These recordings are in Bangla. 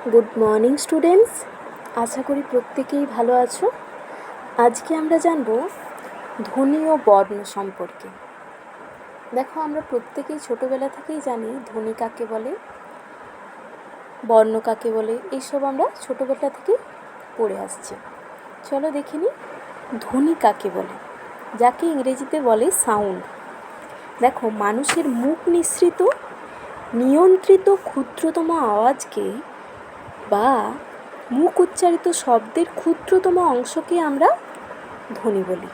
গুড মর্নিং স্টুডেন্টস আশা করি প্রত্যেকেই ভালো আছো। আজকে আমরা জানব ধ্বনি ও বর্ণ সম্পর্কে। দেখো, আমরা প্রত্যেকেই ছোটোবেলা থেকেই জানি ধ্বনি কাকে বলে, বর্ণ কাকে বলে, এইসব আমরা ছোটোবেলা থেকেই পড়ে আসছি। চলো দেখে নিই ধ্বনি কাকে বলে, যাকে ইংরেজিতে বলে সাউন্ড দেখো, মানুষের মুখ নিঃসৃত, নিয়ন্ত্রিত ক্ষুদ্রতম আওয়াজকে বা মুখ উচ্চারিত শব্দের ক্ষুদ্রতম অংশকে আমরা ধ্বনি বলি।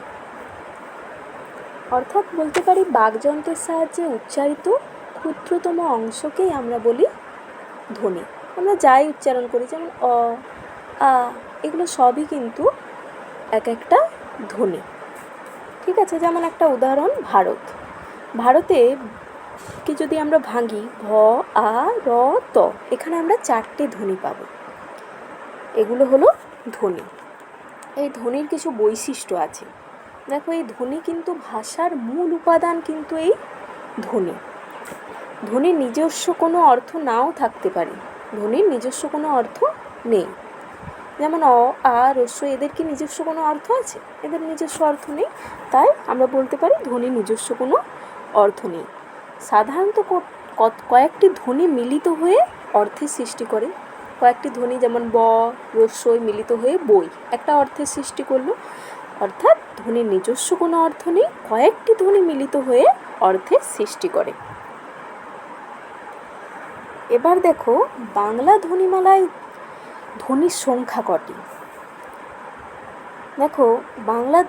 অর্থাৎ বলতে পারি বাকযন্ত্রের সাহায্যে উচ্চারিত ক্ষুদ্রতম অংশকেই আমরা বলি ধ্বনি। আমরা যাই উচ্চারণ করি, যেমন অ, আ, এগুলো সবই কিন্তু এক একটা ধ্বনি। ঠিক আছে? যেমন একটা উদাহরণ, ভারত। ভারতে কে যদি আমরা ভাঙি ভ আ, র, ত, এখানে আমরা চারটে ধ্বনি পাবো। এগুলো হলো ধ্বনি। এই ধ্বনির কিছু বৈশিষ্ট্য আছে। দেখো, এই ধ্বনি কিন্তু ভাষার মূল উপাদান কিন্তু এই ধ্বনি। ধ্বনির নিজস্ব কোনো অর্থ নাও থাকতে পারে। ধ্বনির নিজস্ব কোনো অর্থ নেই। যেমন অ, আ রস্য এদের কি নিজস্ব কোনো অর্থ আছে? এদের নিজস্ব অর্থ নেই। তাই আমরা বলতে পারি ধ্বনির নিজস্ব কোনো অর্থ নেই। সাধারণত কয়েকটি ধ্বনি মিলিত হয়ে অর্থের সৃষ্টি করে। কয়েকটি ধ্বনি যেমন ব রস্যই মিলিত হয়ে বই। একটা অর্থের সৃষ্টি করল। অর্থাৎ ধ্বনির নিজস্ব কোনো অর্থ নেই, কয়েকটি ধ্বনি মিলিত হয়ে অর্থের সৃষ্টি করে। এবার দেখো বাংলা ধ্বনিমালায় ধ্বনির সংখ্যা কটি। দেখো বাংলা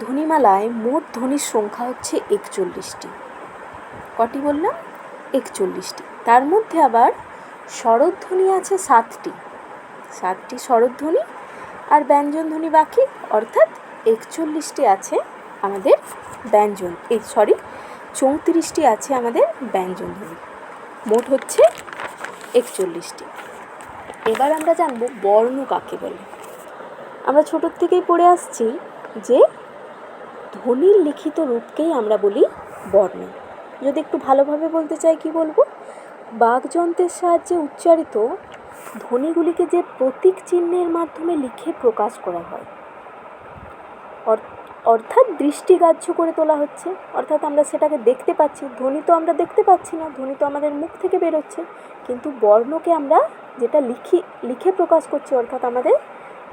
ধ্বনিমালায় মোট ধ্বনির সংখ্যা হচ্ছে একচল্লিশটি। কটি বললাম? একচল্লিশটি। তার মধ্যে আবার স্বরধ্বনি আছে সাতটি। সাতটি স্বরধ্বনি আর ব্যঞ্জনধ্বনি বাকি, অর্থাৎ একচল্লিশটি আছে আমাদের ব্যঞ্জন। এই সরি চৌত্রিশটি আছে আমাদের ব্যঞ্জনধ্বনি মোট হচ্ছে একচল্লিশটি। এবার আমরা জানব বর্ণ কাকে বলে। আমরা ছোটোর থেকেই পড়ে আসছি যে ধ্বনির লিখিত রূপকেই আমরা বলি বর্ণ। যদি একটু ভালোভাবে বলতে চাই, কি বলব? বাকযন্ত্রের সাহায্যে উচ্চারিত ধ্বনিগুলিকে যে প্রতীক চিহ্নের মাধ্যমে লিখে প্রকাশ করা হয়। অর- অর্থাৎ দৃষ্টিগ্রাহ্য করে তোলা হচ্ছে। অর্থাৎ আমরা সেটাকে দেখতে পাচ্ছি। ধ্বনি তো আমরা দেখতে পাচ্ছি না। ধ্বনি তো আমাদের মুখ থেকে বেরোচ্ছে। কিন্তু বর্ণকে আমরা যেটা লিখি, লিখে প্রকাশ করছি, অর্থাৎ আমাদের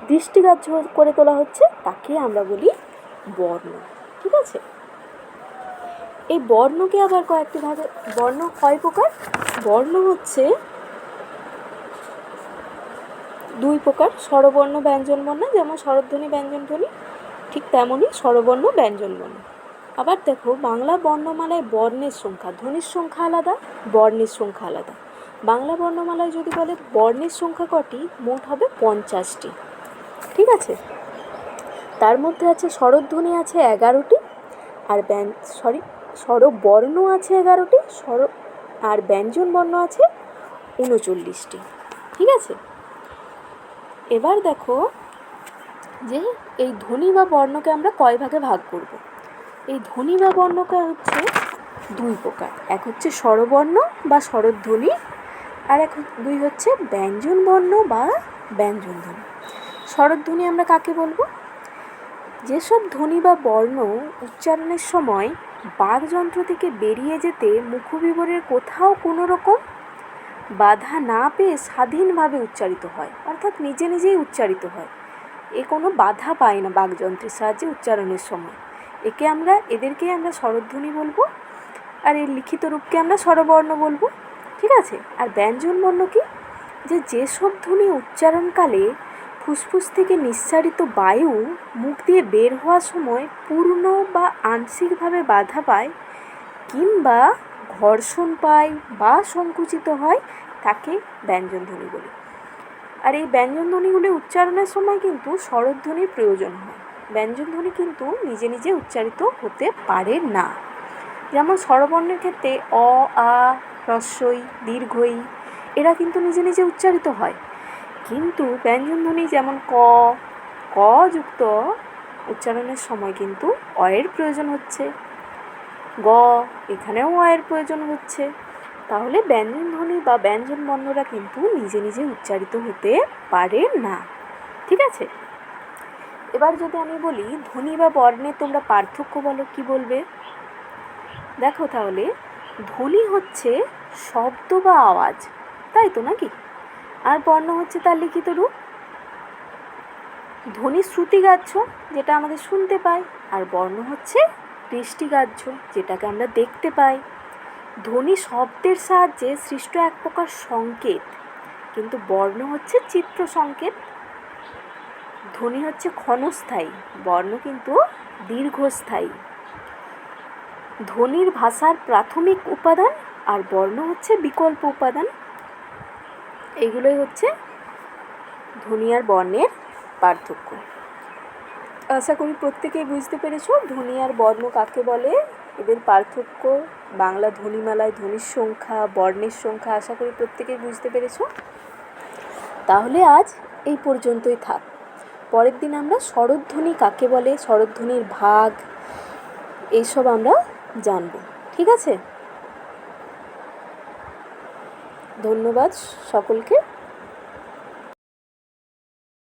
দৃষ্টিগ্রাহ্য করে তোলা হচ্ছে, তাকে আমরা বলি বর্ণ। ঠিক আছে? এই বর্ণকে আবার কয়েকটি ভাগে, বর্ণ কয় প্রকার? বর্ণ হচ্ছে দুই প্রকার, স্বরবর্ণ, ব্যঞ্জনবর্ণ, যেমন স্বরধ্বনি, ব্যঞ্জনধ্বনি, ঠিক তেমনই স্বরবর্ণ, ব্যঞ্জনবর্ণ। আবার দেখো, বাংলা বর্ণমালায় বর্ণের সংখ্যা, ধ্বনির সংখ্যা আলাদা, বর্ণের সংখ্যা আলাদা। বাংলা বর্ণমালায় যদি বলে বর্ণের সংখ্যা কটি, মোট হবে পঞ্চাশটি। ঠিক আছে? তার মধ্যে আছে, স্বরধ্বনি আছে এগারোটি, আর ব্যঞ্জ সরি স্বরবর্ণ আছে এগারোটি স্বর আর ব্যঞ্জন বর্ণ আছে উনচল্লিশটি। ঠিক আছে? এবার দেখো যে এই ধ্বনি বা বর্ণকে আমরা কয় ভাগে ভাগ করব? এই ধ্বনি বা বর্ণকে হচ্ছে দুই প্রকার। এক হচ্ছে স্বরবর্ণ বা স্বরধ্বনি, আর এক দুই হচ্ছে ব্যঞ্জন বর্ণ বা ব্যঞ্জন ধ্বনি। স্বরধ্বনি আমরা কাকে বলব? যেসব ধ্বনি বা বর্ণ উচ্চারণের সময় বাকযন্ত্র থেকে বেরিয়ে যেতে মুখবিবরের কোথাও কোনো রকম বাধা না পেয়ে স্বাধীনভাবে উচ্চারিত হয়, অর্থাৎ নিজে নিজেই উচ্চারিত হয়। এ কোনো বাধা পায় না বাকযন্ত্রের সাহায্যে উচ্চারণের সময়। একে আমরা, এদেরকেই আমরা স্বরধ্বনি বলব, আর এর লিখিত রূপকে আমরা স্বরবর্ণ বলব, ঠিক আছে? আর ব্যঞ্জন বর্ণ কি? যে যেসব ধ্বনি উচ্চারণকালে ফুসফুস থেকে নিঃসারিত বায়ু মুখ দিয়ে বের হওয়ার সময় পূর্ণ বা আংশিকভাবে বাধা পায় কিংবা ঘর্ষণ পায় বা সংকুচিত হয় তাকে ব্যঞ্জনধ্বনি বলি। আর এই ব্যঞ্জনধ্বনিগুলি উচ্চারণের সময় কিন্তু স্বরধ্বনির প্রয়োজন হয়। ব্যঞ্জনধ্বনি কিন্তু নিজে নিজে উচ্চারিত হতে পারে না। যেমন স্বরবর্ণের ক্ষেত্রে অ, আ হ্রস্বই দীর্ঘই, এরা কিন্তু নিজে নিজে উচ্চারিত হয়। কিন্তু ব্যঞ্জনধ্বনি যেমন ক ক যুক্ত উচ্চারণের সময় কিন্তু অয়ের প্রয়োজন হচ্ছে। গ, এখানেও অয়ের প্রয়োজন হচ্ছে। তাহলে ব্যঞ্জন ধ্বনি বা ব্যঞ্জন বর্ণরা কিন্তু নিজে নিজে উচ্চারিত হতে পারে না। ঠিক আছে? এবার যদি আমি বলি, ধ্বনি বা বর্ণে তোমরা পার্থক্য বলো, কি বলবে? দেখো তাহলে, ধ্বনি হচ্ছে শব্দ বা আওয়াজ, তাই তো নাকি? আর বর্ণ হচ্ছে তার লিখিত রূপ। ধ্বনি শ্রুতিগ্রাহ্য যেটা আমাদের শুনতে পাই, আর বর্ণ হচ্ছে দৃষ্টিগ্রাহ্য যেটাকে আমরা দেখতে পাই। ধ্বনি শব্দের সাহায্যে সৃষ্ট এক প্রকার সংকেত, কিন্তু বর্ণ হচ্ছে চিত্র সংকেত। ধ্বনি হচ্ছে ক্ষণস্থায়ী, বর্ণ কিন্তু দীর্ঘস্থায়ী। ধ্বনির ভাষার প্রাথমিক উপাদান আর বর্ণ হচ্ছে বিকল্প উপাদান। এগুলোই হচ্ছে ধনিয়ার বর্ণের পার্থক্য। আশা করি প্রত্যেকেই বুঝতে পেরেছ ধনিয়ার বর্ণ কাকে বলে, এদের পার্থক্য, বাংলা ধ্বনিমালায় ধ্বনির সংখ্যা, বর্ণের সংখ্যা, আশা করি প্রত্যেকেই বুঝতে পেরেছ। তাহলে আজ এই পর্যন্তই থাক। পরের দিন আমরা স্বরধ্বনি কাকে বলে স্বরধ্বনির ভাগ, এইসব আমরা জানব। ঠিক আছে? ধন্যবাদ সকলকে।